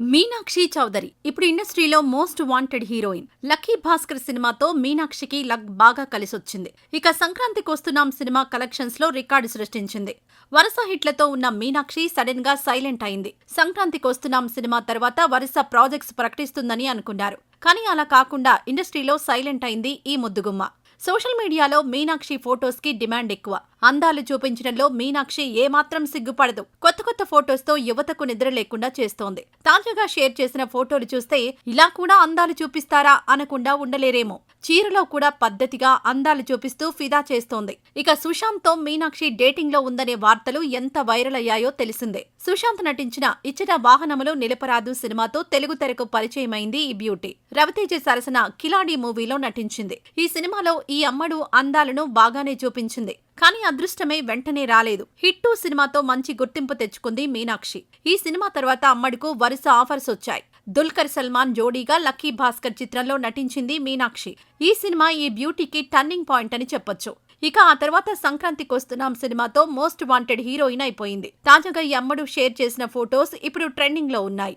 మీనాక్షి చౌదరి ఇప్పుడు ఇండస్ట్రీలో most wanted heroine. Lucky Bhaskar సినిమాతో మీనాక్షికి లక్ బాగా కలిసొచ్చింది. ఇక సంక్రాంతికి వస్తున్నాం సినిమా కలెక్షన్స్లో రికార్డు సృష్టించింది. వరుస హిట్లతో ఉన్న మీనాక్షి సడన్గా సైలెంట్ అయింది. సంక్రాంతికి వస్తున్నాం సినిమా తర్వాత వరుస ప్రాజెక్ట్స్ ప్రకటిస్తుందని అనుకున్నారు. కానీ అలా కాకుండా ఇండస్ట్రీలో సైలెంట్ అయింది ఈ ముద్దుగుమ్మ. సోషల్ మీడియాలో మీనాక్షి ఫొటోస్కి డిమాండ్ ఎక్కువ. అందాలు చూపించడంలో మీనాక్షి ఏమాత్రం సిగ్గుపడదు. కొత్త కొత్త ఫొటోస్తో యువతకు నిద్ర లేకుండా చేస్తోంది. తాజాగా షేర్ చేసిన ఫోటోలు చూస్తే ఇలా కూడా అందాలు చూపిస్తారా అనకుండా ఉండలేరేమో. చీరలో కూడా పద్ధతిగా అందాలు చూపిస్తూ ఫిదా చేస్తోంది. ఇక సుశాంత్తో మీనాక్షి డేటింగ్లో ఉందనే వార్తలు ఎంత వైరల్ అయ్యాయో తెలిసిందే. సుశాంత్ నటించిన ఇచ్చట వాహనములు నిలపరాదు సినిమాతో తెలుగు తెరకు పరిచయమైంది ఈ బ్యూటీ. రవితేజ సరసన కిలాడి మూవీలో నటించింది. ఈ సినిమాలో ఈ అమ్మడు అందాలను బాగానే చూపించింది. కానీ అదృష్టమే వెంటనే రాలేదు. హిట్టు సినిమాతో మంచి గుర్తింపు తెచ్చుకుంది మీనాక్షి. ఈ సినిమా తర్వాత అమ్మడుకు వరుస ఆఫర్స్ వచ్చాయి. దుల్కర్ సల్మాన్ జోడీగా లక్కీ భాస్కర్ చిత్రంలో నటించింది మీనాక్షి. ఈ సినిమా ఈ బ్యూటీకి టర్నింగ్ పాయింట్ అని చెప్పొచ్చు. ఇక ఆ తర్వాత సంక్రాంతికి వస్తున్నాం సినిమాతో మోస్ట్ వాంటెడ్ హీరోయిన్ అయిపోయింది. తాజాగా ఈ అమ్మడు షేర్ చేసిన ఫోటోస్ ఇప్పుడు ట్రెండింగ్లో ఉన్నాయి.